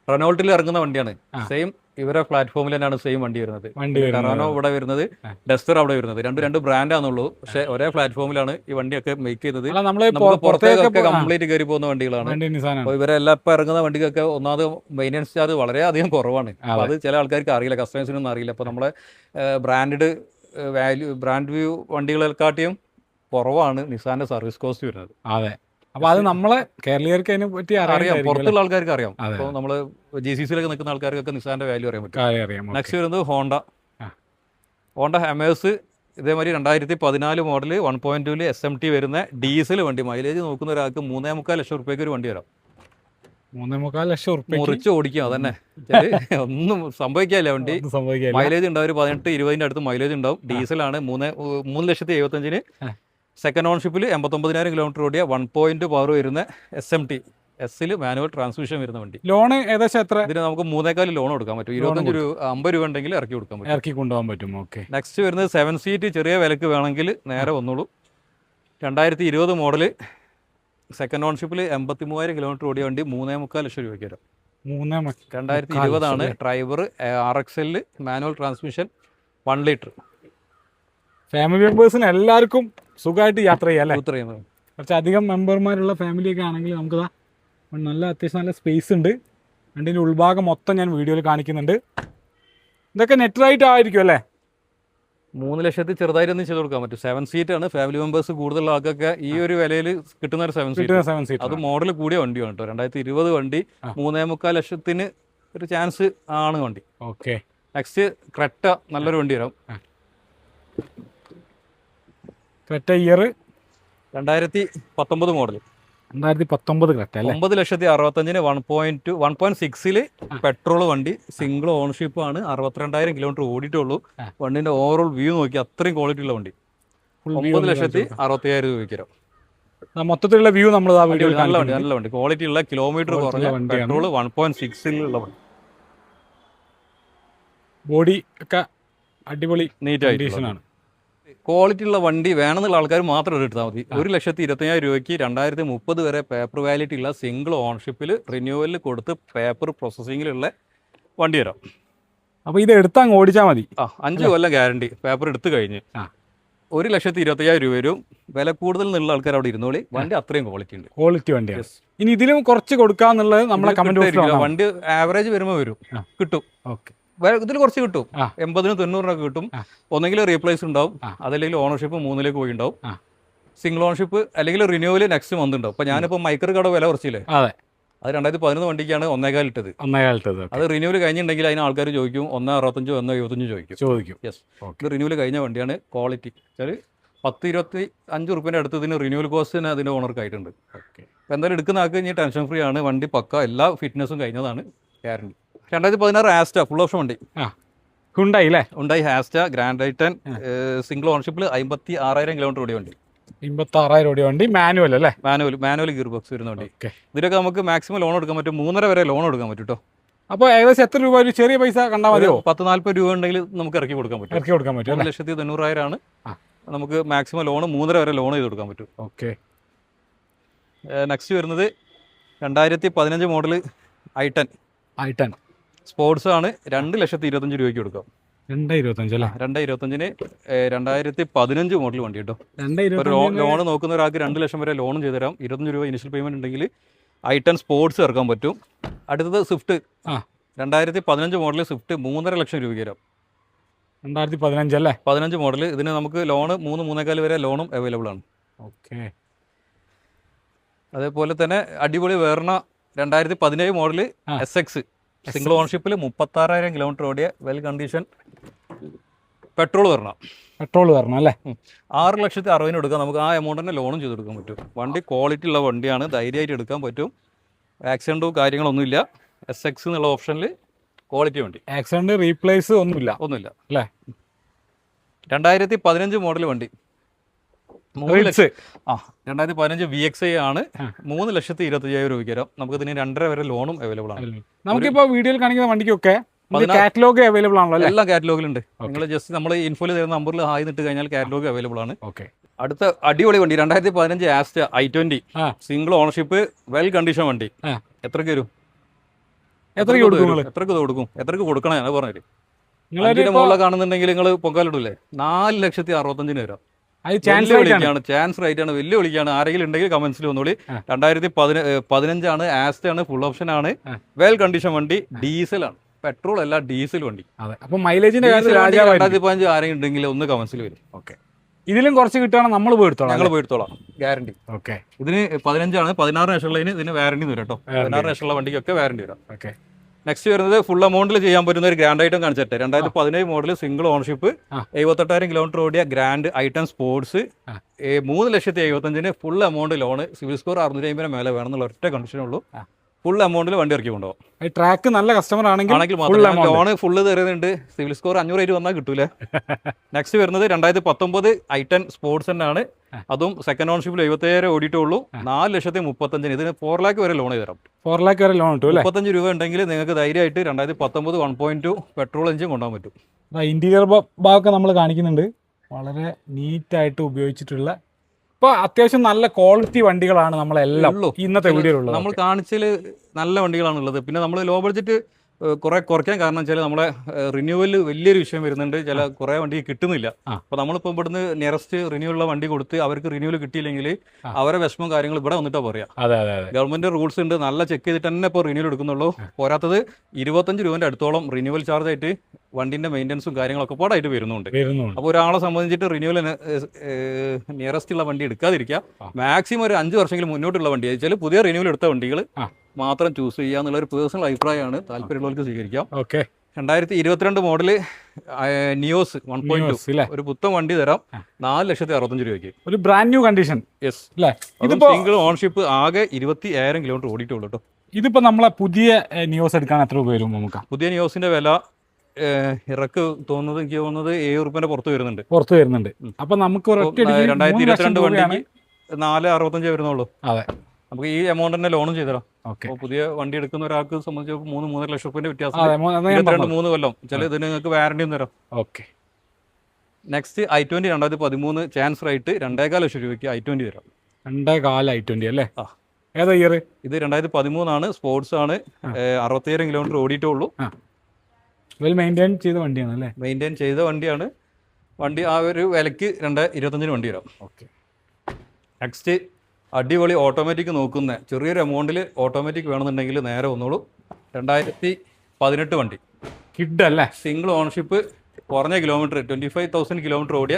റെനോൾട്ടിൽ ഇറങ്ങുന്ന വണ്ടിയാണ്. സെയിം ഇവരെ പ്ലാറ്റ്ഫോമിൽ തന്നെയാണ് സെയിം വണ്ടി വരുന്നത്. വണ്ടി ടെറാനോ ഇവിടെ വരുന്നത്. ഡസ്റ്റർ അവിടെ വരുന്നത്. രണ്ട് രണ്ട് ബ്രാൻഡാന്നുള്ളൂ പക്ഷെ ഒരേ പ്ലാറ്റ്ഫോമിലാണ് ഈ വണ്ടിയൊക്കെ മേക്ക് ചെയ്തത്. നമുക്ക് പുറത്തേക്കൊക്കെ കംപ്ലീറ്റ് കയറി പോകുന്ന വണ്ടികളാണ്. അപ്പോൾ ഇവരെല്ലാം ഇപ്പം ഇറങ്ങുന്ന വണ്ടിക്കൊക്കെ ഒന്നാമത് മെയിന്റനൻസ് ചാർജ് വളരെ അധികം കുറവാണ്. അത്. ചില ആൾക്കാർക്ക് അറിയില്ല കസ്റ്റമേഴ്സിനൊന്നും അറിയില്ല. അപ്പോൾ നമ്മളെ ബ്രാൻഡ് വാല്യൂ ബ്രാൻഡ് വ്യൂ വണ്ടികളെക്കാട്ടിയും കുറവാണ് നിസാന്റെ സർവീസ് കോസ്റ്റ് വരുന്നത്. അതെ. അപ്പൊ അത് നമ്മളെ കേരളീയർക്ക് അതിനെ പറ്റി അറിയാം. പുറത്തുള്ള ആൾക്കാർക്ക് അറിയാം. അപ്പൊ അപ്പോൾ നമ്മൾ ജി സി സിയിലൊക്കെ നിൽക്കുന്ന ആൾക്കാർക്കൊക്കെ നിസാന്റെ വാല്യൂ അറിയാൻ പറ്റും. അറിയാം നെക്സ്റ്റ് വരുന്നത് ഹോണ്ട ഹോണ്ട ഹെമേഴ്സ് ഇതേമാതിരി രണ്ടായിരത്തി പതിനാല് model one point two S M T വരുന്ന ഡീസൽ വണ്ടി. മൈലേജ് നോക്കുന്ന ഒരാൾക്ക് മൂന്നേ മുക്കാൽ ലക്ഷം റുപ്യക്ക് ഒരു വണ്ടി വരാം. മൂന്നേ മുക്കാൽ ലക്ഷം റുപ്യ മുറിച്ച് ഓടിക്കും അതന്നെ. ഒന്നും സംഭവിക്കാല്ല വണ്ടി. മൈലേജ് ഉണ്ടാവും ഒരു പതിനെട്ട് ഇരുപതിന്റെ അടുത്ത് മൈലേജ് ഉണ്ടാവും. ഡീസലാണ് മൂന്ന് മൂന്ന് ലക്ഷത്തി എഴുപത്തഞ്ചിന്. സെക്കൻഡ് ഓൺഷിപ്പിൽ എൺപത്തൊമ്പതിനായിരം കിലോമീറ്റർ ഓടിയ വൺ പോയിന്റ് പവർ വരുന്ന എസ് എം ടി എസ്സിൽ മാനുവൽ ട്രാൻസ്മിഷൻ വരുന്ന വണ്ടി. ലോൺ ഏകദേശം എത്ര? ഇതിന് നമുക്ക് മൂന്നേക്കാൽ ലോൺ കൊടുക്കാൻ പറ്റും. ഇരുപത്തഞ്ച് രൂപ അമ്പത് രൂപ ഉണ്ടെങ്കിൽ ഇറക്കി കൊടുക്കാൻ പറ്റും. ഇറക്കി കൊണ്ടുപോകാൻ പറ്റും. ഓക്കെ നെക്സ്റ്റ് വരുന്നത് സെവൻ സീറ്റ് ചെറിയ വിലക്ക് വേണമെങ്കിൽ നേരെ വന്നോളൂ. രണ്ടായിരത്തി ഇരുപത് മോഡൽ സെക്കൻഡ് ഓൺഷിപ്പിൽ എൺപത്തി മൂവായിരം കിലോമീറ്റർ ഓടിയ വണ്ടി മൂന്നേ മുക്കാൽ ലക്ഷം രൂപയ്ക്ക് വരും. മൂന്നേ രണ്ടായിരത്തി ഇരുപതാണ് ഡ്രൈവർ ആർ എക്സ് എല്ലിൽ manual transmission one litre family മെമ്പേഴ്സിന് എല്ലാവർക്കും സുഖമായിട്ട് യാത്ര ചെയ്യാം അല്ലേ? യാത്ര ചെയ്യുന്നത് കുറച്ച് അധികം മെമ്പർമാരുള്ള ഫാമിലിയൊക്കെ ആണെങ്കിൽ നമുക്ക് നല്ല അത്യാവശ്യം നല്ല സ്പേസ് ഉണ്ട്. വണ്ടിന്റെ ഉൾഭാഗം മൊത്തം ഞാൻ വീഡിയോയിൽ കാണിക്കുന്നുണ്ട്. ഇതൊക്കെ നെറ്റ് റൈറ്റ് ആയിരിക്കും അല്ലേ? മൂന്ന് ലക്ഷത്തിൽ ചെറുതായിട്ടൊന്നും ചെയ്ത് കൊടുക്കാൻ പറ്റും. സെവൻ സീറ്റ് ആണ്. ഫാമിലി മെമ്പേഴ്സ് കൂടുതലുള്ള ആൾക്കൊക്കെ ഈ ഒരു വിലയിൽ കിട്ടുന്ന ഒരു സെവൻ സീറ്റ് സെവൻ സീറ്റ് അത് മോഡൽ കൂടിയ വണ്ടിയാണ് കേട്ടോ. രണ്ടായിരത്തി ഇരുപത് വണ്ടി. മൂന്നേ മുക്കാൽ ലക്ഷത്തിന് ഒരു ചാൻസ് ആണ് വണ്ടി. ഓക്കെ നെക്സ്റ്റ് ക്രെറ്റ നല്ലൊരു വണ്ടി വരാം. ക്രെറ്റ ഇയർ രണ്ടായിരത്തി പത്തൊമ്പത് മോഡൽ രണ്ടായിരത്തി പത്തൊമ്പത് ക്രെറ്റ അല്ലേ? ഒമ്പത് ലക്ഷത്തി അറുപത്തഞ്ചിന് one point two one point സിക്സിൽ. പെട്രോൾ വണ്ടി സിംഗിൾ ഓണർഷിപ്പ് ആണ്. അറുപത്തിരണ്ടായിരം കിലോമീറ്റർ ഓടിയിട്ടുള്ളൂ. വണ്ടിന്റെ ഓവറോൾ വ്യൂ നോക്കി അത്രയും ക്വാളിറ്റി ഉള്ള വണ്ടി. ഒമ്പത് ലക്ഷത്തി അറുപത്തിയായിരം രൂപയ്ക്ക് മൊത്തത്തിലുള്ള വ്യൂ നമ്മൾ ആ വണ്ടി നല്ല വണ്ടി നല്ല വണ്ടി. ക്വാളിറ്റി ഉള്ള കിലോമീറ്റർ കുറഞ്ഞ. പെട്രോൾ വൺ പോയിന്റ് സിക്സിലുള്ള വണ്ടി. ബോഡി ഒക്കെ അടിപൊളി നീറ്റ് ആണ്. ക്വാളിറ്റി ഉള്ള വണ്ടി വേണമെന്നുള്ള ആൾക്കാർ മാത്രം എടുത്താൽ മതി. ഒരു ലക്ഷത്തി ഇരുപത്തയ്യായിരം രൂപയ്ക്ക് രണ്ടായിരത്തി മുപ്പത് വരെ പേപ്പർ വാലിറ്റി ഉള്ള സിംഗിൾ ഓണർഷിപ്പിൽ റിന്യൂവലിൽ കൊടുത്ത് പേപ്പർ പ്രോസസ്സിങ്ങിലുള്ള വണ്ടി വരാം. അപ്പോൾ ഇത് എടുത്ത് അങ്ങ് ഓടിച്ചാൽ മതി. ആ അഞ്ച് കൊല്ലം ഗ്യാരണ്ടി പേപ്പർ എടുത്തു കഴിഞ്ഞ്. ഒരു ലക്ഷത്തി ഇരുപത്തയ്യായിരം രൂപ വരും. വില കൂടുതൽ നിന്നുള്ള ആൾക്കാർ അവിടെ ഇരുന്നോളി. വണ്ടി അത്രയും ക്വാളിറ്റി ഉണ്ട്. ക്വാളിറ്റി വണ്ടി. ഇനി ഇതിലും കുറച്ച് കൊടുക്കാന്നുള്ളത് നമ്മളെ കമന്റ് വണ്ടി ആവറേജ് വരുമ്പോൾ വരും. കിട്ടും. ഓക്കെ ഇതിൽ കുറച്ച് കിട്ടും. എൺപതിനും തൊണ്ണൂറിനൊക്കെ കിട്ടും. ഒന്നെങ്കിൽ റീപ്ലേസ് ഉണ്ടാവും. അതല്ലെങ്കിൽ ഓണർഷിപ്പ് മൂന്നിലേക്ക് പോയി ഉണ്ടാവും സിംഗിൾ ഓണർഷിപ്പ് അല്ലെങ്കിൽ റിന്യൂവൽ നെക്സ്റ്റ് മന്ത് ഉണ്ടാവും. അപ്പൊ ഞാനിപ്പോ മൈക്കർ കട വില കുറച്ചില്ലേ? അതെ. അത് രണ്ടായിരത്തി പതിനൊന്ന് വണ്ടിക്കാണ് ഒന്നേകാൽ ഇട്ടത്. ഒന്നേ ഇട്ടത് അത് റിന്യൂവൽ കഴിഞ്ഞിട്ടുണ്ടെങ്കിൽ അതിന് ആൾക്കാർ ചോദിക്കും ഒന്ന് അറുപത്തഞ്ചോ ഒന്ന് എഴുപത്തഞ്ചോ ചോദിക്കും. ചോദിക്കും. യെസ് ഇത് റിന്യൂവൽ കഴിഞ്ഞ വണ്ടിയാണ് ക്വാളിറ്റി വെച്ചാൽ പത്ത് ഇരുപത്തി അഞ്ച് റുപ്യന്റെ അടുത്ത് ഇതിന് റിന്യൂവൽ കോസ്റ്റ് തന്നെ അതിന്റെ ഓണർക്ക് ആയിട്ടുണ്ട്. ഓക്കെ അപ്പോൾ എന്തായാലും എടുക്കുന്ന ആൾക്ക് ഇനി ടെൻഷൻ ഫ്രീ ആണ്. വണ്ടി പക്ക എല്ലാ ഫിറ്റ്നസും കഴിഞ്ഞതാണ്. ഗ്യാരണ്ടി രണ്ടായിരത്തി പതിനാറ് ആസ്റ്റ ഫുൾ ഓപ്ഷൻ വണ്ടി. ഹുണ്ടായി അല്ലേ ഉണ്ടായി ഹാസ്റ്റ ഗ്രാൻഡ് ഐറ്റൻ സിംഗിൾ ഓണർഷിപ്പിൽ അമ്പത്തി ആറായിരം കിലോമീറ്റർ ഓടിയ വണ്ടി. അമ്പത്തി ആറായിരം രൂപ വണ്ടി. മാനുവൽ അല്ലേ? മാനുവൽ മാനുവൽ ഗിയർ ബോക്സ് വരുന്ന വണ്ടി. ഇതിലൊക്കെ നമുക്ക് മാക്സിമം ലോൺ എടുക്കാൻ പറ്റും. മൂന്നര വരെ ലോൺ എടുക്കാൻ പറ്റും കേട്ടോ അപ്പോൾ ഏകദേശം എത്ര രൂപ ഒരു ചെറിയ പൈസ കണ്ടാൽ മതിയോ? പത്ത് നാല്പത് രൂപ ഉണ്ടെങ്കിൽ നമുക്ക് ഇറക്കി കൊടുക്കാൻ പറ്റും. ഇറക്കി കൊടുക്കാൻ പറ്റും ഒരു ലക്ഷത്തി തൊണ്ണൂറായിരം ആണ്. നമുക്ക് മാക്സിമം ലോൺ മൂന്നര വരെ ലോൺ ചെയ്ത് കൊടുക്കാൻ പറ്റും. ഓക്കെ നെക്സ്റ്റ് വരുന്നത് രണ്ടായിരത്തി പതിനഞ്ച് മോഡൽ ഐ ടെൻ ആയിട്ടാണ് സ്പോർട്സ് ആണ് രണ്ട് ലക്ഷത്തി ഇരുപത്തഞ്ച് രൂപയ്ക്ക് കൊടുക്കാം. രണ്ട് ഇരുപത്തഞ്ച് അല്ലേ? രണ്ട് ഇരുപത്തഞ്ചിന് രണ്ടായിരത്തി പതിനഞ്ച് മോഡൽ വണ്ടി കേട്ടോ. ലോൺ നോക്കുന്ന ഒരാൾക്ക് രണ്ട് ലക്ഷം വരെ ലോണും ചെയ്തു തരാം. ഇരുപത്തഞ്ച് രൂപ ഇനിഷ്യൽ പേയ്മെന്റ് ഉണ്ടെങ്കിൽ ഐ ടെൻ സ്പോർട്സ് ഇറക്കാൻ പറ്റും. അടുത്തത് സ്വിഫ്റ്റ്. ആ. രണ്ടായിരത്തി പതിനഞ്ച് മോഡൽ സ്വിഫ്റ്റ് മൂന്നര ലക്ഷം രൂപയ്ക്ക് തരാം. രണ്ടായിരത്തി പതിനഞ്ച് അല്ലേ? പതിനഞ്ച് മോഡൽ ഇതിന് നമുക്ക് ലോണ് മൂന്ന് മൂന്നേക്കാൽ വരെ ലോണും അവൈലബിൾ ആണ്. ഓക്കെ. അതേപോലെ തന്നെ അടിപൊളി വേർണ രണ്ടായിരത്തി പതിനേഴ് മോഡൽ ആ. S X. സിംഗിൾ ഓൺഷിപ്പിൽ മുപ്പത്താറായിരം കിലോമീറ്റർ ഓടിയ വെൽ കണ്ടീഷൻ പെട്രോൾ വരണം. പെട്രോൾ വരണം അല്ലേ? ആറ് ലക്ഷത്തി അറുപതിന് എടുക്കാം നമുക്ക് ആ എമൗണ്ട് തന്നെ ലോണും ചെയ്ത് കൊടുക്കാൻ പറ്റും. വണ്ടി ക്വാളിറ്റി ഉള്ള വണ്ടിയാണ് ധൈര്യമായിട്ട് എടുക്കാൻ പറ്റും. ആക്സിഡന്റോ കാര്യങ്ങളൊന്നുമില്ല എസ് എക്സ് എന്നുള്ള ഓപ്ഷനിൽ ക്വാളിറ്റി വണ്ടി. ആക്സിഡന്റ് റീപ്ലേസ് ഒന്നുമില്ല. ഒന്നുമില്ല. അല്ലേ? രണ്ടായിരത്തി പതിനഞ്ച് മോഡൽ വണ്ടി. മൂന്ന് ലക്ഷം റേറ്റ്സ് ആ രണ്ടായിരത്തി പതിനഞ്ച് വി എക്സ് ഐ ആണ്. മൂന്ന് ലക്ഷത്തി ഇരുപത്തി അയ്യായിരം രൂപയ്ക്ക് തരാം നമുക്ക് ഇതിന് രണ്ടര വരെ ലോണും അവൈലബിൾ ആണ്. നമുക്കിപ്പോ വീഡിയോയിൽ കാണിക്കുന്ന വണ്ടിക്കൊക്കെ കാറ്റലോഗ് അവൈലബിൾ ആണല്ലോ എല്ലാ കാറ്റലോഗിലുണ്ട് നിങ്ങൾ ജസ്റ്റ് നമ്മൾ ഇൻഫോയിൽ തരുന്ന നമ്പറിൽ ഹായ് നിട്ട് കഴിഞ്ഞാൽ കാറ്റലോഗ് അവൈലബിൾ ആണ്. ഓക്കെ അടുത്ത അടിപൊളി വണ്ടി രണ്ടായിരത്തി പതിനഞ്ച് Asta i twenty single ownership well condition വണ്ടി. എത്ര എത്രക്ക് വരും? എത്ര കൊടുക്കും എത്രക്ക് കൊടുക്കും? എത്രക്ക് കൊടുക്കണം ഞാൻ പറഞ്ഞു മുകളിൽ കാണുന്നുണ്ടെങ്കിൽ നിങ്ങൾ പൊങ്കാലിടൂലേ നാല് ലക്ഷത്തി അറുപത്തഞ്ചിന് വരാം. ചാൻസ് റേറ്റ് ആണ്. വലിയ വിളിക്കാണ് ആരെങ്കിലും ഉണ്ടെങ്കിൽ കമന്റ്സിൽ വന്നോളി. രണ്ടായിരത്തി പതിന പതിനഞ്ചാണ് ആസ്റ്റ് ആണ് ഫുൾ ഓപ്ഷൻ ആണ്. വെൽ കണ്ടീഷൻ വണ്ടി ഡീസൽ ആണ്. പെട്രോൾ അല്ല ഡീസൽ വണ്ടി. അതെ. അപ്പൊ മൈലേജിന്റെ കാര്യത്തിൽ രണ്ടായിരത്തി പതിനഞ്ച് ആരെങ്കിലും ഉണ്ടെങ്കിൽ ഒന്ന് കമന്റ്സിൽ വരും. ഓക്കെ ഇതിലും കുറച്ച് കിട്ടുകയാണെങ്കിൽ നമ്മൾ പോയിടത്തോളാം ഞങ്ങൾ പോയിടത്തോളാം. ഗ്യാരണ്ടി ഓക്കെ ഇതിന് പതിനഞ്ചാണ് പതിനാറ് ലക്ഷമുള്ളതിന് ഇതിന് വാറണ്ടി വരും കേട്ടോ. പതിനാറ് ലക്ഷമുള്ള വണ്ടിക്കൊക്കെ വാറണ്ടി വരാം. ഓക്കെ നെക്സ്റ്റ് വരുന്നത് ഫുൾ എമൗണ്ടിൽ ചെയ്യാൻ പറ്റുന്ന ഒരു ഗ്രാൻഡ് ഐറ്റം കാണിച്ചിട്ട് രണ്ടായിരത്തി പതിനേഴ് മോഡൽ സിംഗിൾ ഓണർഷിപ്പ്. എഴുപത്തെട്ടായിരം കിലോമീറ്റർ ഓടിയ ഗ്രാൻഡ് ഐറ്റം സ്പോർട്സ്. മൂന്ന് ലക്ഷത്തി എഴുപത്തഞ്ചിന് full amount loan CIBIL score അറുന്നൂറ്റി അമ്പതിന് മേലെ വേണം എന്നുള്ള ഒറ്റ കണ്ടീഷനുള്ളൂ ഫുൾ എമൗണ്ടിൽ വണ്ടി ഇറക്കി കൊണ്ടുപോകും ട്രാക്ക് നല്ല കസ്റ്റമർ ആണെങ്കിൽ. ലോണ് ഫുള്ള് തരുന്നുണ്ട് സിവിൽ സ്കോർ അഞ്ഞൂറ് രൂപ വന്നാൽ കിട്ടൂലേ നെക്സ്റ്റ് വരുന്നത് രണ്ടായിരത്തി പത്തൊമ്പത് ഐറ്റൻ സ്പോർട്സ് ആണ് ആ. അതും സെക്കൻഡ് ഓണർഷിപ്പിൽ എഴുപത്തേഴ് ഓടിയിട്ടുള്ളൂ. നാല് ലക്ഷത്തി മുപ്പത്തഞ്ചിന്. ഇതിന് ഫോർ ലാക്ക് വരെ ലോൺ തരാം ഫോർ ലാക്ക് വരെ ലോൺ കിട്ടും മുപ്പത്തഞ്ച് രൂപ ഉണ്ടെങ്കിൽ നിങ്ങൾക്ക് ധൈര്യമായിട്ട് രണ്ടായിരത്തി പത്തൊമ്പത് one point two petrol engine കൊണ്ടുപോകാൻ പറ്റും. ഇന്റീരിയർ ഭാഗമൊക്കെ നമ്മൾ കാണിക്കുന്നുണ്ട്. വളരെ നീറ്റായിട്ട് ഉപയോഗിച്ചിട്ടുള്ള ഇപ്പൊ അത്യാവശ്യം നല്ല ക്വാളിറ്റി വണ്ടികളാണ് നമ്മളെല്ലാം ഇന്നത്തെ വീഡിയോയിലുള്ളത്. നമ്മൾ കാണിച്ചതിൽ നല്ല വണ്ടികളാണ് ഉള്ളത്. പിന്നെ നമ്മൾ ലോ ബഡ്ജറ്റ് കുറെ കുറയ്ക്കാൻ കാരണം വെച്ചാൽ നമ്മളെ റിന്യൂവൽ വലിയൊരു വിഷയം വരുന്നുണ്ട്. ചില കുറെ വണ്ടി കിട്ടുന്നില്ല. അപ്പൊ നമ്മളിപ്പോ ഇവിടുന്ന് നിയറസ്റ്റ് റിന്യൂ ഉള്ള വണ്ടി കൊടുത്ത് അവർക്ക് റിന്യൂവൽ കിട്ടിയില്ലെങ്കിൽ. അവരെ വിഷമം കാര്യങ്ങൾ ഇവിടെ വന്നിട്ടാ പറയാ. ഗവൺമെന്റ് റൂൾസ് ഉണ്ട്. നല്ല ചെക്ക് ചെയ്തിട്ട് തന്നെ ഇപ്പോൾ റിന്യൂവൽ എടുക്കുന്നുള്ളൂ. പോരാത്തത് ഇരുപത്തഞ്ച് രൂപന്റെ അടുത്തോളം റിന്യൂവൽ ചാർജ് ആയിട്ട് വണ്ടിന്റെ മെയിന്റനൻസും കാര്യങ്ങളൊക്കെ പാടായിട്ട് വരുന്നുണ്ട്. അപ്പൊ അപ്പോൾ ഒരാളെ സംബന്ധിച്ചിട്ട് റിന്യൂവൽ നിയറസ്റ്റ് ഉള്ള വണ്ടി എടുക്കാതിരിക്കുക. മാക്സിമം ഒരു അഞ്ച് വർഷമെങ്കിലും മുന്നോട്ടുള്ള വണ്ടി. വെച്ചാൽ പുതിയ റിന്യൂവൽ എടുത്ത വണ്ടികൾ. മാത്രം ചൂസ് ചെയ്യുക എന്നുള്ള ഒരു പേഴ്സണൽ അഭിപ്രായമാണ് താല്പര്യമുള്ളവർക്ക് സ്വീകരിക്കാം. ഓക്കെ. രണ്ടായിരത്തി ഇരുപത്തിരണ്ട് മോഡൽ നിയോസ് വൺ പോയിന്റ് ഒരു പുത്തൻ വണ്ടി തരാം. നാല് ലക്ഷത്തി അറുപത്തഞ്ച് രൂപയ്ക്ക്. ഒരു brand new condition yes single ഓൺഷിപ്പ് ആകെ ഇരുപത്തി ഏഴായിരം കിലോമീറ്റർ ഓടിയിട്ടുള്ളൂ കേട്ടോ. ഇതിപ്പോ നമ്മളെ പുതിയ നിയോസ് എടുക്കാൻ എത്ര രൂപ വരും നമുക്ക്? പുതിയ നിയോസിന്റെ വില ഇറക്ക് തോന്നുന്നത് എനിക്ക് തോന്നുന്നത് ഏഴ് റുപ്യന്റെ പുറത്ത് വരുന്നുണ്ട്. പുറത്ത് വരുന്നുണ്ട്. അപ്പൊ നമുക്ക് രണ്ടായിരത്തി ഇരുപത്തിരണ്ട് വണ്ടിക്ക് നാല് അറുപത്തഞ്ചേ വരുന്നുള്ളൂ. അതെ. നമുക്ക് ഈ എമൗണ്ട് തന്നെ ലോണും ചെയ്തരാം അപ്പോൾ പുതിയ വണ്ടി എടുക്കുന്ന ഒരാൾക്ക് സംബന്ധിച്ച് മൂന്ന് മൂന്നര ലക്ഷം റുപ്യന്റെ വ്യത്യാസം. മൂന്ന് കൊല്ലം. ചില ഇതിന് നിങ്ങൾക്ക് വാറണ്ടിയും തരാം. ഓക്കെ. നെക്സ്റ്റ് ഐ ട്വന്റി രണ്ടായിരത്തി പതിമൂന്ന് ചാൻസ് റൈറ്റ് രണ്ടേകാൽ ലക്ഷം രൂപയ്ക്ക് ഐ ട്വന്റി തരാം. രണ്ടേകാല ഐ ട്വന്റി അല്ലേ? ആ. ഏതാ ഇയർ ഇത് രണ്ടായിരത്തി പതിമൂന്നാണ് സ്പോർട്സ് ആണ്. അറുപത്തേഴ് കിലോമീറ്റർ ഓടിയിട്ടുള്ളൂ. വെൽ മെയിന്റെയിൻ ചെയ്ത വണ്ടിയാണ് അല്ലേ? മെയിന്റെയിൻ ചെയ്ത വണ്ടിയാണ്. വണ്ടി ആ ഒരു വിലക്ക് രണ്ട് ഇരുപത്തഞ്ചിന് വണ്ടി വരാം ഓക്കെ. നെക്സ്റ്റ് അടിപൊളി ഓട്ടോമാറ്റിക് നോക്കുന്ന. ചെറിയൊരു എമൗണ്ടിൽ ഓട്ടോമാറ്റിക് വേണമെന്നുണ്ടെങ്കിൽ നേരെ വന്നോളൂ. രണ്ടായിരത്തി പതിനെട്ട് വണ്ടി. കിഡ് അല്ലേ? സിംഗിൾ ഓണർഷിപ്പ് കുറഞ്ഞ kilometre twenty five thousand kilometre ഓടിയ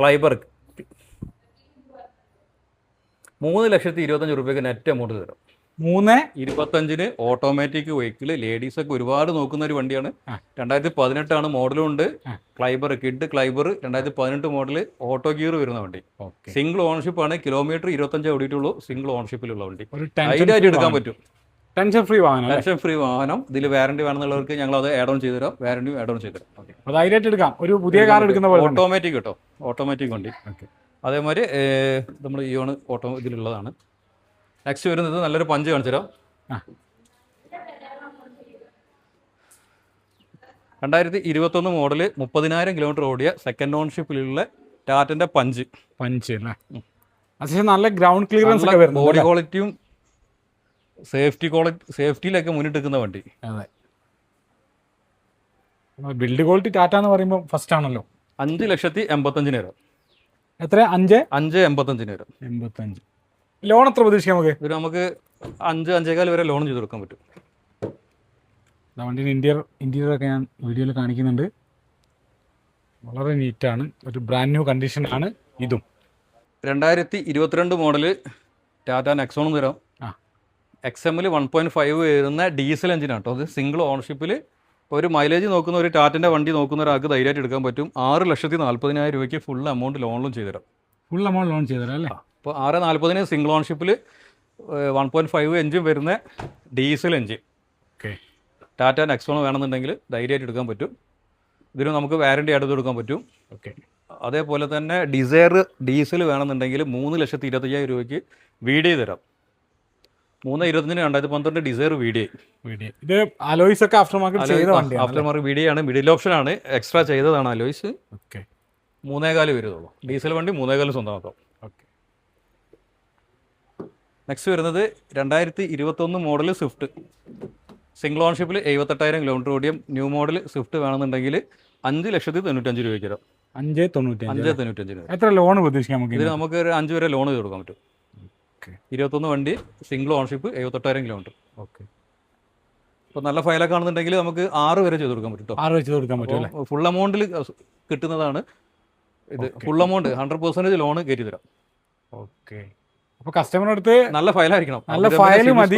ക്ലൈബർക്ക് മൂന്ന് ലക്ഷത്തി ഇരുപത്തഞ്ച് റുപ്യക്ക് നെറ്റ് എമൗണ്ട് തരാം. മൂന്ന്. ഇരുപത്തഞ്ചിന് ഓട്ടോമാറ്റിക് വെഹിക്കിൾ ലേഡീസ് ഒക്കെ ഒരുപാട് നോക്കുന്ന ഒരു വണ്ടിയാണ്. രണ്ടായിരത്തി പതിനെട്ടാണ് മോഡലും ഉണ്ട്. ക്ലൈബർ കിഡ് ക്ലൈബർ രണ്ടായിരത്തി പതിനെട്ട് മോഡൽ ഓട്ടോ ഗിയർ വരുന്ന വണ്ടി. സിംഗിൾ ഓണർഷിപ്പ് ആണ്. കിലോമീറ്റർ ഇരുപത്തഞ്ച് ഓടിയിട്ടുള്ളൂ. സിംഗിൾ ഓണർഷിപ്പിലുള്ള വണ്ടി. ധൈര്യമായിട്ട് എടുക്കാൻ പറ്റും. ടെൻഷൻ ഫ്രീ വാഹനം ടെൻഷൻ ഫ്രീ വാഹനം. ഇതിൽ വാറണ്ടി വേണമെന്നുള്ളവർക്ക് ഞങ്ങൾ അത് ആഡ് ഓൺ ചെയ്തു തരാം. വാറണ്ടി ആഡ് ഓൺ ചെയ്തുതരാം അപ്പോൾ ധൈര്യമായിട്ട് എടുക്കാം. ഒരു പുതിയ കാർ എടുക്കുന്ന പോലെ ഓട്ടോമാറ്റിക് കേട്ടോ. ഓട്ടോമാറ്റിക് വണ്ടി. അതേമാതിരി നമ്മൾ ഈ ഓൺ ഓട്ടോ ഇതിലുള്ളതാണ്. നെക്സ്റ്റ് വരുന്നത് നല്ലൊരു പഞ്ച് കാണിച്ചു തരാം. ആ. രണ്ടായിരത്തി ഇരുപത്തൊന്ന് മോഡൽ മുപ്പതിനായിരം കിലോമീറ്റർ ഓടിയ സെക്കൻഡ് ഓൺഷിപ്പിലുള്ള ടാറ്റന്റെ പഞ്ച് പഞ്ച് അല്ലേ? അത്യാവശ്യം നല്ല ഗ്രൗണ്ട് ക്ലിയറൻസ് ഒക്കെ വരുന്നു ബോഡി ക്വാളിറ്റിയും സേഫ്റ്റി ക്വാളിറ്റി സേഫ്റ്റിയിലൊക്കെ മുന്നിട്ട് വണ്ടി. അതെ. ബിൽഡ് ക്വാളിറ്റി ടാറ്റ എന്ന് പറയുമ്പോൾ ഫസ്റ്റ് ആണല്ലോ. അഞ്ച് ലക്ഷത്തി എൺപത്തഞ്ചിന് വരാം എത്ര അഞ്ച്? അഞ്ച് എൺപത്തഞ്ചിന് വരാം എൺപത്തഞ്ച്. ലോൺ എത്ര പ്രതീക്ഷിക്കാം നമുക്ക്? ഒരു നമുക്ക് അഞ്ച് അഞ്ചേകാൽ വരെ ലോൺ ചെയ്ത് കൊടുക്കാൻ പറ്റും. വണ്ടിയുടെ ഇന്റീരിയർ ഇന്റീരിയർ ഒക്കെ ഞാൻ വീഡിയോയിൽ കാണിക്കുന്നുണ്ട്. വളരെ നീറ്റാണ് ഒരു ബ്രാൻഡ് ന്യൂ കണ്ടീഷനാണ് ഇതും. രണ്ടായിരത്തി ഇരുപത്തിരണ്ട് മോഡൽ ടാറ്റ നെക്സോൺ തരാം. ആ. എക്സ് എമ്മിൽ വൺ പോയിന്റ് ഫൈവ് വരുന്ന ഡീസൽ എഞ്ചിനാണ് കേട്ടോ അത് സിംഗിൾ ഓണർഷിപ്പിൽ ഒരു മൈലേജ് നോക്കുന്ന ഒരു ടാറ്റന്റെ വണ്ടി നോക്കുന്ന ഒരാൾക്ക് ധൈര്യമായിട്ട് എടുക്കാൻ പറ്റും. ആറ് ലക്ഷത്തി നാൽപ്പതിനായിരം രൂപയ്ക്ക് ഫുൾ എമൗണ്ട് ലോണിലും ചെയ്തുതരാം. ഫുൾ എമൗണ്ട് ലോൺ ചെയ്തരാം അല്ലേ? അപ്പോൾ ആറ് നാൽപ്പതിന് സിംഗിൾ ഓൺഷിപ്പിൽ വൺ പോയിന്റ് ഫൈവ് എഞ്ചിൻ വരുന്ന diesel engine okay. Tata Nexon വേണമെന്നുണ്ടെങ്കിൽ ധൈര്യമായിട്ട് എടുക്കാൻ പറ്റും. ഇതിന് നമുക്ക് വാറണ്ടി അടുത്ത് കൊടുക്കാൻ പറ്റും. ഓക്കെ. അതേപോലെ തന്നെ ഡിസയർ ഡീസൽ വേണമെന്നുണ്ടെങ്കിൽ മൂന്ന് ലക്ഷത്തി ഇരുപത്തയ്യായിരം രൂപയ്ക്ക് വീഡിയോ തരാം. മൂന്ന് ഇരുപത്തഞ്ചിന് രണ്ടായിരത്തി പന്ത്രണ്ട് ഡിസയർ വീഡിയോ വീഡിയോ ഇത് അലോയ്സ് ഒക്കെ after market after mark video ആണ്. മിഡിൽ ഓപ്ഷൻ ആണ്. എക്സ്ട്രാ ചെയ്തതാണ് അലോയ്സ് ഓക്കെ. മൂന്നേകാൽ വരുന്നുള്ളൂ. ഡീസൽ വണ്ടി മൂന്നേകാൽ സ്വന്തമാക്കാം. നെക്സ്റ്റ് വരുന്നത് രണ്ടായിരത്തി ഇരുപത്തൊന്ന് മോഡൽ സ്വിഫ്റ്റ്. സിംഗിൾ ഓൺഷിപ്പിൽ എഴുപത്തെട്ടായിരം കിലോമീറ്റർ ഓടിയും ന്യൂ മോഡൽ സ്വിഫ്റ്റ് വേണമെന്നുണ്ടെങ്കിൽ അഞ്ച് ലക്ഷത്തി തൊണ്ണൂറ്റഞ്ച് രൂപയ്ക്ക് വരും. അഞ്ച് തൊണ്ണൂറ്റി അഞ്ച് തൊണ്ണൂറ്റഞ്ച് രൂപ. എത്ര ലോൺ പ്രതീക്ഷിക്കാം നമുക്ക് ഇതിന്? നമുക്ക് ഒരു അഞ്ച് വരെ ലോൺ ചെയ്ത് കൊടുക്കാൻ പറ്റും ഇരുപത്തൊന്ന് വണ്ടി സിംഗിൾ ഓൺഷിപ്പ് എഴുപത്തെട്ടായിരം കിലോമീറ്റർ. ഓക്കെ. ഇപ്പോൾ നല്ല ഫയലൊക്കെ ആണെന്നുണ്ടെങ്കിൽ നമുക്ക് ആറ് വരെ ചെയ്ത് കൊടുക്കാൻ പറ്റും ആറ് ചെയ്ത് കൊടുക്കാൻ പറ്റും ഫുൾ എമൗണ്ടിൽ കിട്ടുന്നതാണ് ഇത്. Full amount hundred percentage loan കയറ്റി തരാം. ഓക്കെ. അപ്പൊ കസ്റ്റമർ അടുത്ത് നല്ല ഫയലായിരിക്കണം. നല്ല ഫയൽ മതി?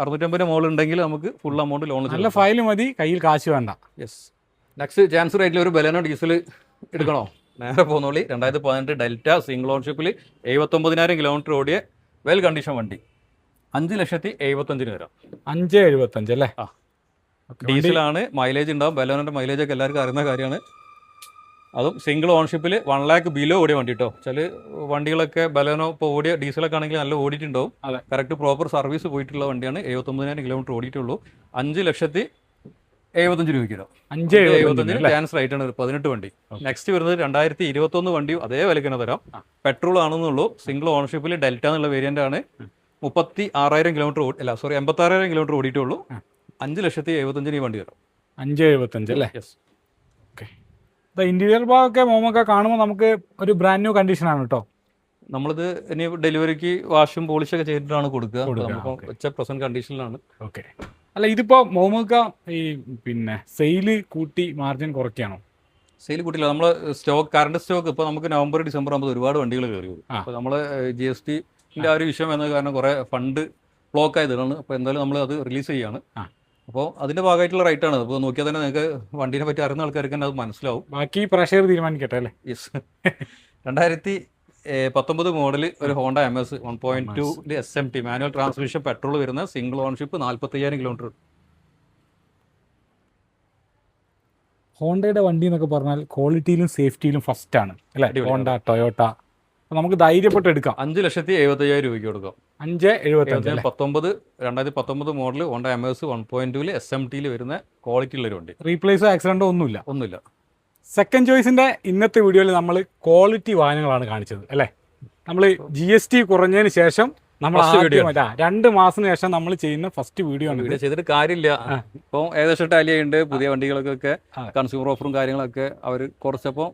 അറുന്നൂറ്റമ്പത് മോൾ ഉണ്ടെങ്കിൽ നമുക്ക് ഫുൾ എമൗണ്ട് ലോൺ നല്ല ഫയൽ മതി കയ്യിൽ കാശ് വേണ്ട. യെസ് നെക്സ്റ്റ് ചാൻസ് റേറ്റിൽ ഒരു ബലനോ ഡീസൽ എടുക്കണോ? നേരെ പോകുന്നോളി രണ്ടായിരത്തി പതിനെട്ട് ഡെൽറ്റ സിംഗിൾ ഓൺഷിപ്പിൽ എഴുപത്തൊമ്പതിനായിരം കിലോമീറ്റർ ഓടിയ വെൽ കണ്ടീഷൻ വണ്ടി. അഞ്ച് ലക്ഷത്തി എഴുപത്തഞ്ചിന് വരാം. അഞ്ച് എഴുപത്തഞ്ച് അല്ലേ. ഡീസലാണ് മൈലേജ് ഉണ്ടാവും. ബലോനോന്റെ മൈലേജ് ഒക്കെ എല്ലാവർക്കും അറിയുന്ന കാര്യമാണ്. അതും സിംഗിൾ ഓൺഷിപ്പിൽ വൺ ലാക്ക് ബിലോ ഓടിയ വണ്ടി കേട്ടോ ചില വണ്ടികളൊക്കെ ബലനോ ഇപ്പോൾ ഓടിയ ഡീസലൊക്കെ ആണെങ്കിൽ നല്ല ഓടിയിട്ടുണ്ടാവും. കറക്റ്റ് പ്രോപ്പർ സർവീസ് പോയിട്ടുള്ള വണ്ടിയാണ്. എഴുപത്തൊമ്പതിനായിരം കിലോമീറ്റർ ഓടിയിട്ടുള്ളൂ. അഞ്ച് ലക്ഷത്തി എഴുപത്തഞ്ച് രൂപയ്ക്ക് തരാം അഞ്ച് എഴുപത്തഞ്ചിന് ക്യാൻസർ ചാൻസ് റൈറ്റാണ് ഒരു പതിനെട്ട് വണ്ടി. നെക്സ്റ്റ് വരുന്നത് രണ്ടായിരത്തി ഇരുപത്തൊന്ന് വണ്ടി അതേ വിലക്ക് തന്നെ തരാം. പെട്രോൾ ആണെന്നുള്ളൂ. സിംഗിൾ ഓണർഷിപ്പിൽ ഡെൽറ്റ എന്നുള്ള വേരിയന്റ് ആണ്. മുപ്പത്തി ആറായിരം കിലോമീറ്റർ അല്ല സോറി എൺപത്തി ആറായിരം കിലോമീറ്റർ ഓടിയിട്ടുള്ളൂ അഞ്ച് ലക്ഷത്തി എഴുപത്തഞ്ചിന് ഈ വണ്ടി തരാം അഞ്ച് എഴുപത്തഞ്ച് അല്ലേ? യെസ് ഇന്റീരിയർ ഭാഗമൊക്കെ മോമൊക്കെ കാണുമ്പോൾ നമുക്ക് ഒരു ബ്രാൻഡ് ന്യൂ കണ്ടീഷനാണ് കേട്ടോ നമ്മളിത് ഇനി ഡെലിവറിക്ക് വാഷും പോളിഷൊക്കെ ചെയ്തിട്ടാണ് കൊടുക്കുക. വെച്ച പ്രസന്റ് കണ്ടീഷനിലാണ് ഓക്കെ. അല്ല ഇതിപ്പോ മോമൊക്ക ഈ പിന്നെ സെയിൽ കൂട്ടി മാർജിൻ കുറയ്ക്കുകയാണോ? സെയിൽ കൂട്ടില്ല. നമ്മൾ സ്റ്റോക്ക് കറണ്ട് സ്റ്റോക്ക് ഇപ്പോൾ നമുക്ക് നവംബർ ഡിസംബർ ആകുമ്പോൾ ഒരുപാട് വണ്ടികൾ കയറി വരും. അപ്പോൾ നമ്മൾ ജി എസ് ടിന്റെ ആ. ഒരു വിഷയം എന്നത് കാരണം കുറേ ഫണ്ട് ബ്ലോക്ക് ആയതാണ് അപ്പോൾ എന്തായാലും നമ്മൾ അത് റിലീസ് ചെയ്യാണ്. അപ്പോൾ അതിന്റെ ഭാഗമായിട്ടുള്ള റൈറ്റ് ആണ്. അപ്പോൾ നോക്കിയാൽ തന്നെ നിങ്ങൾക്ക് വണ്ടീനെ പറ്റി അറിയുന്ന ആൾക്കാർക്ക് തന്നെ അത് മനസ്സിലാവും. ബാക്കി പ്രഷർ തീരുമാനിക്കട്ടെ അല്ലേ? യെസ് രണ്ടായിരത്തി പത്തൊമ്പത് മോഡൽ ഒരു Honda M S one point two S M T manual transmission petrol വരുന്ന സിംഗിൾ ഓൺഷിപ്പ് നാൽപ്പത്തയ്യായിരം കിലോമീറ്റർ ഹോണ്ടയുടെ വണ്ടി എന്നൊക്കെ പറഞ്ഞാൽ ക്വാളിറ്റിയിലും സേഫ്റ്റിയിലും ഫസ്റ്റ് ആണ്. അല്ലേ? ഹോണ്ട ടൊയോട്ട അപ്പൊ നമുക്ക് ധൈര്യപ്പെട്ട് എടുക്കാം. അഞ്ച് ലക്ഷത്തി എഴുപത്തയ്യായിരം രൂപയ്ക്ക് കൊടുക്കാം. അഞ്ച് എഴുപത്തഞ്ച് അല്ലേ? പത്തൊമ്പത് രണ്ടായിരത്തി പത്തൊമ്പത് model Honda M S one point tool S M ടിയിൽ വരുന്ന ക്വാളിറ്റി ഉള്ള ഒരു വണ്ടി റീപ്ലേസോ ആക്സിഡന്റോ ഒന്നുമില്ല. ഒന്നുമില്ല. സെക്കൻഡ് ചോയ്സിന്റെ ഇന്നത്തെ വീഡിയോയിൽ നമ്മൾ ക്വാളിറ്റി വാഹനങ്ങളാണ് കാണിച്ചത് അല്ലേ? നമ്മൾ ജി എസ് ടി കുറഞ്ഞതിന് ശേഷം നമ്മൾ രണ്ട് മാസത്തിന് ശേഷം നമ്മൾ ചെയ്യുന്ന ഫസ്റ്റ് വീഡിയോ ആണ് വീഡിയോ ചെയ്തിട്ട് കാര്യമില്ല. ഇപ്പം ഏകദേശം ടാലിയുണ്ട് പുതിയ വണ്ടികൾക്കൊക്കെ കൺസ്യൂമർ ഓഫറും കാര്യങ്ങളൊക്കെ അവർ കുറച്ചപ്പോൾ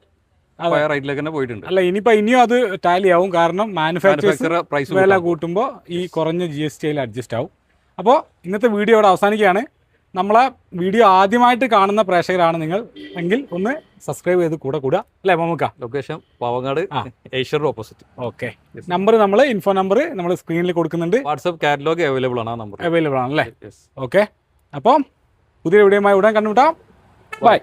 റേറ്റിലേക്ക് തന്നെ പോയിട്ടുണ്ട്. അല്ല ഇനിയിപ്പോ ഇനിയും അത് ടാലി ആവും. കാരണം മാനുഫാക്ചർ പ്രൈസ് വില കൂട്ടുമ്പോൾ ഈ കുറഞ്ഞ ജി എസ് ടി അഡ്ജസ്റ്റ് ആവും. അപ്പോൾ ഇന്നത്തെ വീഡിയോ ഇവിടെ അവസാനിക്കുകയാണ്. നമ്മളെ വീഡിയോ ആദ്യമായിട്ട് കാണുന്ന പ്രേക്ഷകരാണ് നിങ്ങൾ. എങ്കിൽ ഒന്ന് സബ്സ്ക്രൈബ് ചെയ്ത് കൂടെ കൂടുക. അല്ലേ മമ്മൂക്ക? ലൊക്കേഷൻ പാവങ്ങാട് ആ. ഓപ്പോസിറ്റ് ഓക്കെ നമ്പർ നമ്മൾ ഇൻഫോ നമ്പർ നമ്മൾ സ്ക്രീനിൽ കൊടുക്കുന്നുണ്ട്. വാട്സ്ആപ്പ് കാറ്റലോഗ് അവൈലബിൾ ആണ് ആ നമ്പർ അവൈലബിൾ ആണ് അല്ലേ ഓക്കെ അപ്പം പുതിയ വീഡിയോയുമായി ഉടൻ കണ്ടുമുട്ടാം. ബൈ